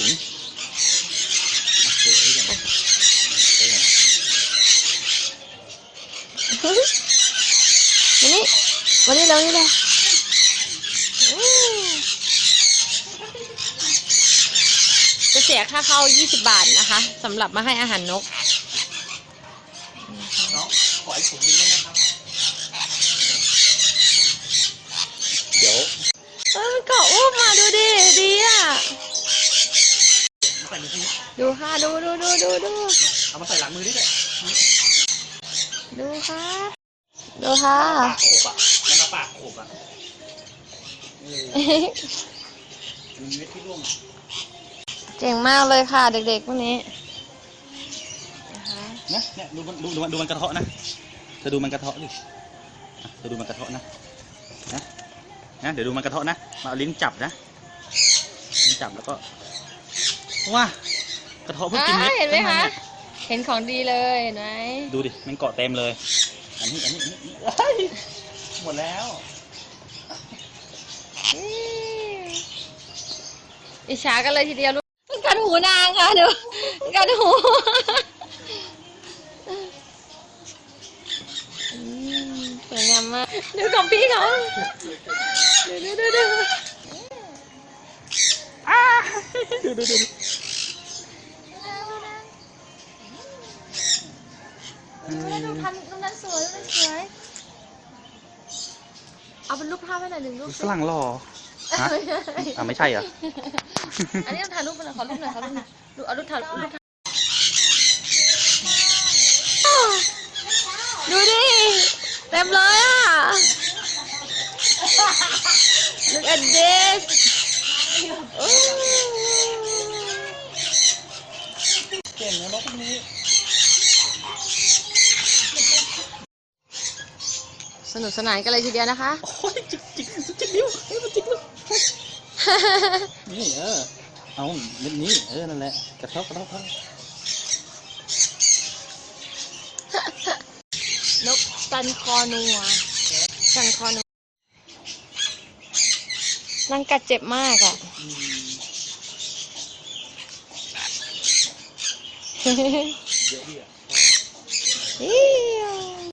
ถุงอะเดี๋ยวเอาไว้ก่อนเอาไว้ก่อนมานี่มานี่เร็วนี่เลยจะเสียค่าเข้า 20 บาทนะคะสำหรับมาให้อาหารนกน้องขออีกถุงนึงได้ไหมครับ เดี๋ยว เออมันเกาะอุ้มมาดูดิ ดีอะ ใส่มือที่ดูค่ะดูดูดูดูดูเอามาใส่หลังมือนี่เลยดูค่ะดูค่ะปากโขบอะมันมาปากโขบอะเออมีเม็ดที่ร่วงอะเจ๋งมากเลยค่ะ เด็กๆพวกนี้นะคะเนี่ยเนี่ยดูมันดูดูมันดูมันกระเทาะนะเธอดูมันกระเทาะดิอะเธอดูมันกระเทาะนะนะนะเดี๋ยวดูมันกระเทาะนะมาเอาลิ้นจับนะลิ้นจับแล้วก็ ว้ากระเทาะเพิ่งกินเม็ดอ่าเห็นไหมข้างคะใยเห็นของดีเลยเห็นไหมดูดิ มันเกาะเต็มเลย อันนี้ อันนี้อันนี้เอ้ยหมดแล้ว อืมอิจฉากันเลยทีเดียวลูกกัดหูนางค่ะดูกัดหูอืมสวยงามมากดูของพี่เขาดูดูดูดู ดูดูดู ดูอืมดูพันตรงนั้นสวยตรงนั้นสวย เอาเป็นรูปภาพให้หน่อยหนึ่งรูปฝรั่งหล่อฮะอะไม่ใช่เหรอ อันนี้ต้องถ่ายรูปไปหน่อยขอรูปหน่อยขอรูปหน่อยดูเอารูปถ่ายรูปถ่ายดูดิ เต็มเลยอะ Look at this โอ้ เก่งนะนกพวกนี้ สนุกสนานกันเลยทีเดียวนะคะ โอ้ยจิกจิกจิกนิ้วเฮ้ยมันจิกนิ้วนี่เออ เอาเม็ดนี้เออ นั่นแหละ กระทาะกระทาะกระทาะนกสันคอนัวสันคอนัวนั่งกัดเจ็บมากอะอืมเยอะดิอะ